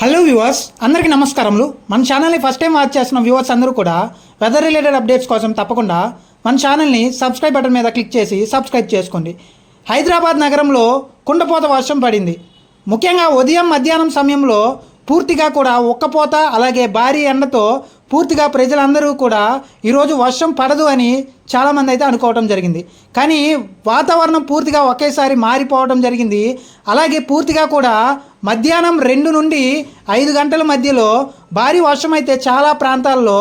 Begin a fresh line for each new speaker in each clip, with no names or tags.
Hello viewers అందరికీ నమస్కారములు. మన ఛానల్ని ఫస్ట్ టైం వాచ్ చేస్తున్న వ్యూవర్స్ అందరూ కూడా వెదర్ రిలేటెడ్ అప్డేట్స్ కోసం తప్పకుండా మన ఛానల్ని సబ్స్క్రైబ్ బటన్ మీద క్లిక్ చేసి సబ్స్క్రైబ్ చేసుకోండి. హైదరాబాద్ నగరంలో కుండపోత వర్షం పడింది. ముఖ్యంగా ఉదయం మధ్యాహ్నం సమయంలో పూర్తిగా కూడా ఉక్కపోత అలాగే భారీ ఎండతో పూర్తిగా ప్రజలందరూ కూడా ఈరోజు వర్షం పడదు అని చాలామంది అయితే అనుకోవడం జరిగింది. కానీ వాతావరణం పూర్తిగా ఒకేసారి మారిపోవడం జరిగింది. అలాగే పూర్తిగా కూడా మధ్యాహ్నం రెండు నుండి ఐదు గంటల మధ్యలో భారీ వర్షం అయితే చాలా ప్రాంతాల్లో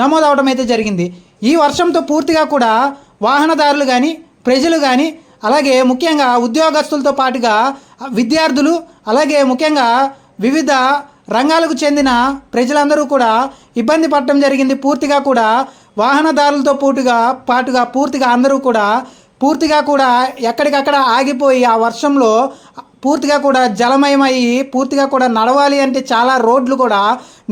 నమోదవడం అయితే జరిగింది. ఈ వర్షంతో పూర్తిగా కూడా వాహనదారులు కానీ ప్రజలు కానీ అలాగే ముఖ్యంగా ఉద్యోగస్తులతో పాటుగా విద్యార్థులు అలాగే ముఖ్యంగా వివిధ రంగాలకు చెందిన ప్రజలందరూ కూడా ఇబ్బంది పడటం జరిగింది. పూర్తిగా కూడా వాహనదారులతో పూటుగా పాటుగా పూర్తిగా అందరూ కూడా పూర్తిగా కూడా ఎక్కడికక్కడ ఆగిపోయి ఆ వర్షంలో పూర్తిగా కూడా జలమయమయ్యి పూర్తిగా కూడా నడవాలి అంటే చాలా రోడ్లు కూడా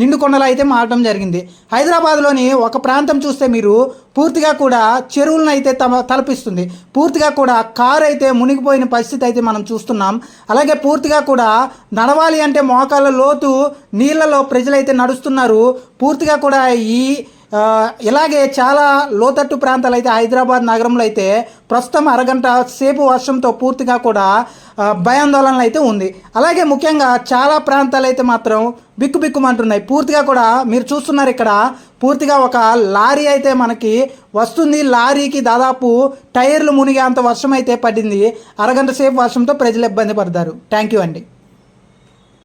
నిండుకొండలు అయితే మారడం జరిగింది. హైదరాబాద్లోని ఒక ప్రాంతం చూస్తే మీరు పూర్తిగా కూడా చెరువులను అయితే తమ తలపిస్తుంది. పూర్తిగా కూడా కారు అయితే మునిగిపోయిన పరిస్థితి అయితే మనం చూస్తున్నాం. అలాగే పూర్తిగా కూడా నడవాలి అంటే మోకాళ్ళ లోతు నీళ్ళలో ప్రజలైతే నడుస్తున్నారు. పూర్తిగా కూడా ఈ ఇలాగే చాలా లోతట్టు ప్రాంతాలు అయితే హైదరాబాద్ నగరంలో అయితే ప్రస్తుతం అరగంట సేపు వర్షంతో పూర్తిగా కూడా భయాందోళనలు అయితే ఉంది. అలాగే ముఖ్యంగా చాలా ప్రాంతాలు అయితే మాత్రం బిక్కు బిక్కుమంటున్నాయి. పూర్తిగా కూడా మీరు చూస్తున్నారు ఇక్కడ పూర్తిగా ఒక లారీ అయితే మనకి వస్తుంది. లారీకి దాదాపు టైర్లు మునిగే అంత వర్షం అయితే పడింది. అరగంట సేపు వర్షంతో ప్రజలు ఇబ్బంది పడతారు. థ్యాంక్ యూ అండి.